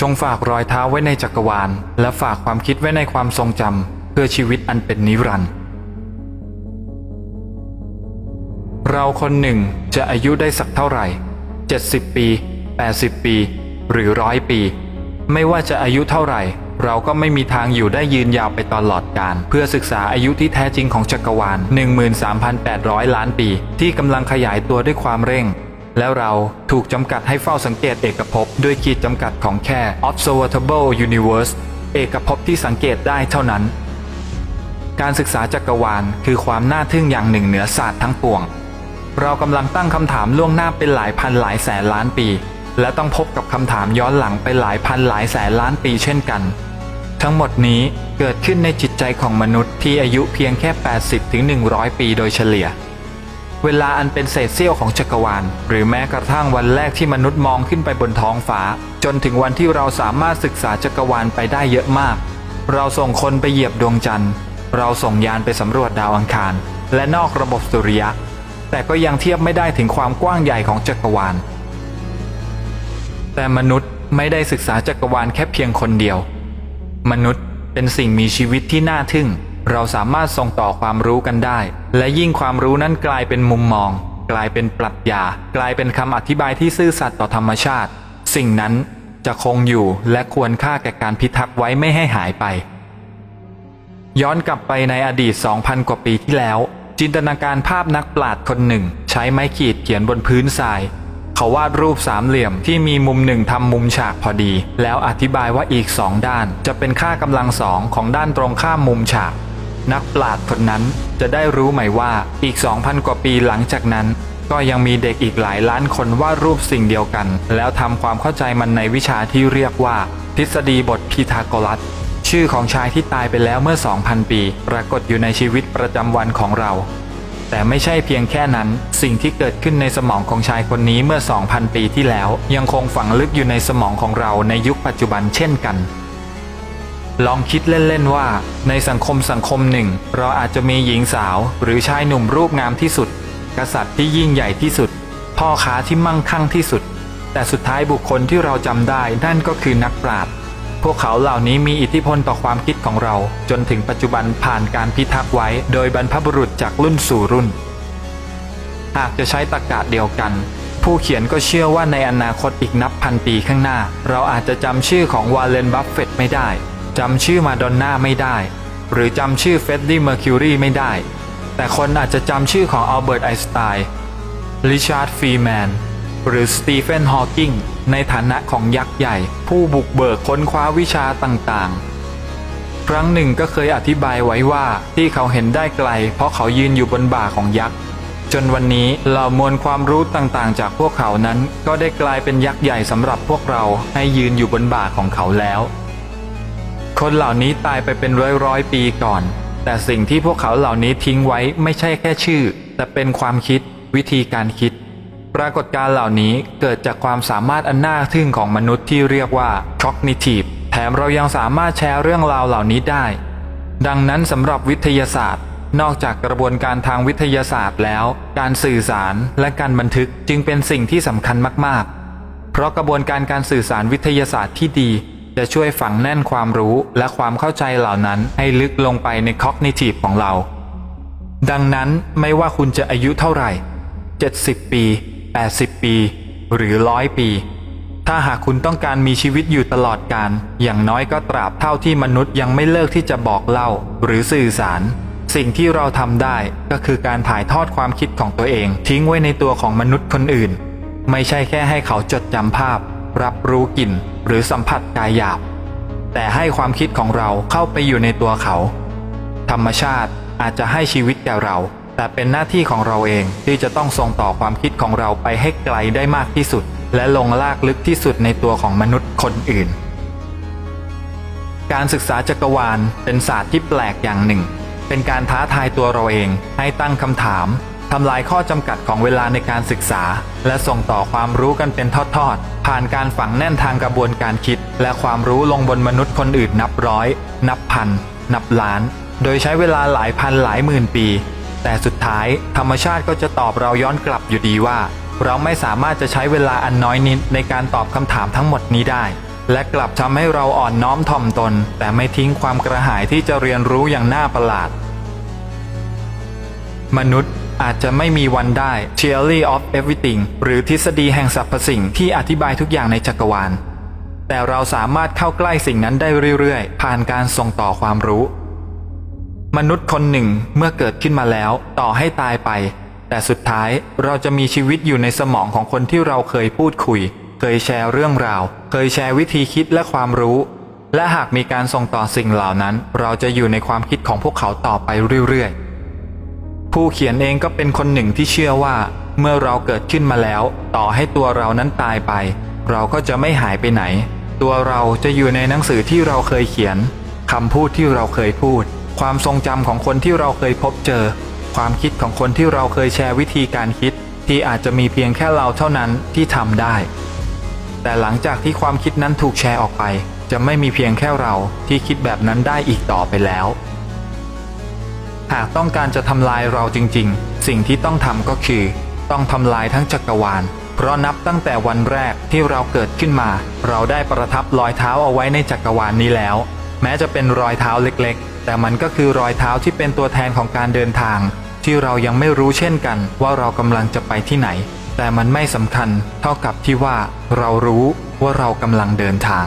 จงฝากรอยเท้าไว้ในจักรวาล และฝากความคิดไว้ในความทรงจำเพื่อชีวิตอันเป็นนิรันดร์เราคนหนึ่งจะอายุได้สักเท่าไหร่ 70 ปี 80 ปี หรือร้อยปี ไม่ว่าจะอายุเท่าไหร่ เราก็ไม่มีทางอยู่ได้ยืนยาวไปตลอดกาลเพื่อศึกษาอายุที่แท้จริงของจักรวาล 13,800 ล้านปี ที่กำลังขยายตัวด้วยความเร่ง แล้วเราถูกจำกัดให้เฝ้าสังเกตเอกภพด้วยขีดจำกัดของแค่ observable universe เอกภพที่สังเกตได้เท่านั้น การศึกษาจักรวาลคือความน่าทึ่งอย่างหนึ่งเหนือศาสตร์ทั้งปวง เรากำลังตั้งคำถามล่วงหน้าเป็นหลายพันหลายแสนล้านปี และต้องพบกับคำถามย้อนหลังไปหลายพันหลายแสนล้านปีเช่นกัน ทั้งหมดนี้เกิดขึ้นในจิตใจของมนุษย์ที่อายุเพียงแค่ 80ถึง100 ปีโดยเฉลี่ย เวลาอันเป็นเศษเสี้ยวของจักรวาล หรือแม้กระทั่งวันแรกที่มนุษย์มองขึ้นไปบนท้องฟ้า จนถึงวันที่เราสามารถศึกษาจักรวาลไปได้เยอะมาก เราส่งคนไปเหยียบดวงจันทร์ เราส่งยานไปสำรวจดาวอังคาร และนอกระบบสุริยะ แต่ก็ยังเทียบไม่ได้ถึงความกว้างใหญ่ของจักรวาล แต่มนุษย์ไม่ได้ศึกษาจักรวาลแค่เพียงคนเดียว มนุษย์เป็นสิ่งมีชีวิตที่น่าทึ่ง เราสามารถส่งต่อความรู้กันได้ และยิ่งความรู้นั้นกลายเป็นมุมมอง กลายเป็นปรัชญา กลายเป็นคำอธิบายที่ซื่อสัตย์ต่อธรรมชาติ สิ่งนั้นจะคงอยู่และควรค่าแก่การพิทักษ์ไว้ไม่ให้หายไป ย้อนกลับไปในอดีต 2,000 กว่าปีที่แล้ว จินตนาการภาพนักปราชญ์คนหนึ่ง ใช้ไม้ขีดเขียนบนพื้นทราย เขาวาดรูปสามเหลี่ยมที่มีมุมหนึ่งทำมุมฉากพอดี แล้วอธิบายว่าอีกสองด้าน จะเป็นค่ากำลังสองของด้านตรงข้ามมุมฉาก นักปราชญ์คนนั้นจะได้รู้ไหมว่าอีก 2,000 กว่าปีหลังจากนั้น ก็ยังมีเด็กอีกหลายล้านคนวาดรูปสิ่งเดียวกัน แล้วทำความเข้าใจมันในวิชาที่เรียกว่า ทฤษฎีบทพีทาโกรัส ชื่อของชายที่ตายไปแล้วเมื่อ 2,000 ปี ปรากฏอยู่ในชีวิตประจำวันของเรา แต่ไม่ใช่เพียงแค่นั้น สิ่งที่เกิดขึ้นในสมองของชายคนนี้เมื่อ 2,000 ปีที่แล้ว ยังคงฝังลึกอยู่ในสมองของเราในยุคปัจจุบันเช่นกัน ลองคิดเล่นๆว่า ในสังคมสังคมหนึ่ง เราอาจจะมีหญิงสาว หรือชายหนุ่มรูปงามที่สุด กษัตริย์ที่ยิ่งใหญ่ที่สุด พ่อค้าที่มั่งคั่งที่สุด แต่สุดท้ายบุคคลที่เราจำได้นั่นก็คือนักปราชญ์พวกเขาเหล่านี้มีอิทธิพลต่อความคิดของเรา จนถึงปัจจุบันผ่านการพิทักษ์ไว้ โดยบรรพบุรุษจากรุ่นสู่รุ่น หากจะใช้ตรรกะเดียวกัน ผู้เขียนก็เชื่อว่าในอนาคตอีกนับพันปีข้างหน้า เราอาจจะจำชื่อของวาเลนบัฟเฟตไม่ได้ จำชื่อมาดอนน่าไม่ได้ หรือจำชื่อเฟดดี้เมอร์คิวรีไม่ได้ แต่คนอาจจะจำชื่อของอัลเบิร์ตไอน์สไตน์ริชาร์ดฟรีแมนหรือสตีเฟนฮอว์กิงในฐานะของยักษ์ใหญ่ ผู้บุกเบิกค้นคว้าวิชาต่างๆ ครั้งหนึ่งก็เคยอธิบายไว้ว่าที่เขาเห็นได้ไกล เพราะเขายืนอยู่บนบ่าของยักษ์จนวันนี้เหล่ามวลความรู้ต่างๆ จากพวกเขานั้น ก็ได้กลายเป็นยักษ์ใหญ่สำหรับพวกเราให้ยืนอยู่บนบ่าของเขาแล้ว คนเหล่านี้ตายไปเป็นร้อยร้อยปีก่อน แต่สิ่งที่พวกเขาเหล่านี้ทิ้งไว้ไม่ใช่แค่ชื่อ แต่เป็นความคิด วิธีการคิด ปรากฏการเหล่านี้เกิดจากความสามารถอันน่าทึ่งของมนุษย์ที่เรียกว่า cognitive แถมเรายังสามารถแชร์เรื่องราวเหล่านี้ได้ ดังนั้นสำหรับวิทยาศาสตร์ นอกจากกระบวนการทางวิทยาศาสตร์แล้ว การสื่อสารและการบันทึกจึงเป็นสิ่งที่สำคัญมากๆ เพราะกระบวนการการสื่อสารวิทยาศาสตร์ที่ดี จะช่วยฝังแน่นความรู้และความเข้าใจเหล่านั้นให้ลึกลงไปใน cognitive ของเรา ดังนั้นไม่ว่าคุณจะอายุเท่าไหร่ 70 ปี 80 ปี หรือร้อยปี ถ้าหากคุณต้องการมีชีวิตอยู่ตลอดกาลอย่างน้อยก็ตราบเท่าที่มนุษย์ยังไม่เลิกที่จะบอกเล่า หรือสื่อสาร สิ่งที่เราทำได้ก็คือการถ่ายทอดความคิดของตัวเอง ทิ้งไว้ในตัวของมนุษย์คนอื่น ไม่ใช่แค่ให้เขาจดจำภาพ รับรู้กลิ่นหรือสัมผัสกายหยาบ แต่ให้ความคิดของเราเข้าไปอยู่ในตัวเขา ธรรมชาติอาจจะให้ชีวิตแก่เรา แต่เป็นหน้าที่ของเราเองที่จะต้องส่งต่อความคิดของเราไปให้ไกลได้มากที่สุด และลงลากลึกที่สุดในตัวของมนุษย์คนอื่น การศึกษาจักรวาลเป็นศาสตร์ที่แปลกอย่างหนึ่ง เป็นการท้าทายตัวเราเองให้ตั้งคำถาม ทำลายข้อจำกัดของเวลาในการศึกษา และส่งต่อความรู้กันเป็นทอดๆ ผ่านการฝังแน่นทางกระบวนการคิด และความรู้ลงบนมนุษย์คนอื่นนับร้อย นับพัน นับล้าน โดยใช้เวลาหลายพันหลายหมื่นปี แต่สุดท้ายธรรมชาติก็จะตอบเราย้อนกลับอยู่ดีว่า เราไม่สามารถจะใช้เวลาอันน้อยนิดในการตอบคำถามทั้งหมดนี้ได้และกลับทำให้เราอ่อนน้อมถ่อมตน แต่ไม่ทิ้งความกระหายที่จะเรียนรู้อย่างน่าประหลาด มนุษย์ อาจจะไม่มีวันได้ Theory of Everything หรือทฤษฎีแห่งสรรพสิ่งที่อธิบายทุกอย่างในจักรวาล แต่เราสามารถเข้าใกล้สิ่งนั้นได้เรื่อยๆ ผ่านการส่งต่อความรู้ มนุษย์คนหนึ่งเมื่อเกิดขึ้นมาแล้วต่อให้ตายไป แต่สุดท้ายเราจะมีชีวิตอยู่ในสมองของคนที่เราเคยพูดคุย เคยแชร์เรื่องราว เคยแชร์วิธีคิดและความรู้ และหากมีการส่งต่อสิ่งเหล่านั้น เราจะอยู่ในความคิดของพวกเขาต่อไปเรื่อยๆ ผู้เขียนเองก็เป็นคนหนึ่งที่เชื่อว่า เมื่อเราเกิดขึ้นมาแล้ว ต่อให้ตัวเรานั้นตายไป เราก็จะไม่หายไปไหน ตัวเราจะอยู่ในหนังสือที่เราเคยเขียนคำพูดที่เราเคยพูด ความทรงจำของคนที่เราเคยพบเจอ ความคิดของคนที่เราเคยแชร์วิธีการคิด ที่อาจจะมีเพียงแค่เราเท่านั้นที่ทำได้ แต่หลังจากที่ความคิดนั้นถูกแชร์ออกไป จะไม่มีเพียงแค่เราที่คิดแบบนั้นได้อีกต่อไปแล้ว หากต้องการจะทำลายเราจริงๆ สิ่งที่ต้องทำก็คือ ต้องทำลายทั้งจักรวาล เพราะนับตั้งแต่วันแรกที่เราเกิดขึ้นมา เราได้ประทับรอยเท้าเอาไว้ในจักรวาลนี้แล้ว แม้จะเป็นรอยเท้าเล็กๆ แต่มันก็คือรอยเท้าที่เป็นตัวแทนของการเดินทาง ที่เรายังไม่รู้เช่นกัน ว่าเรากำลังจะไปที่ไหน แต่มันไม่สำคัญเท่ากับที่ว่า เรารู้ว่าเรากำลังเดินทาง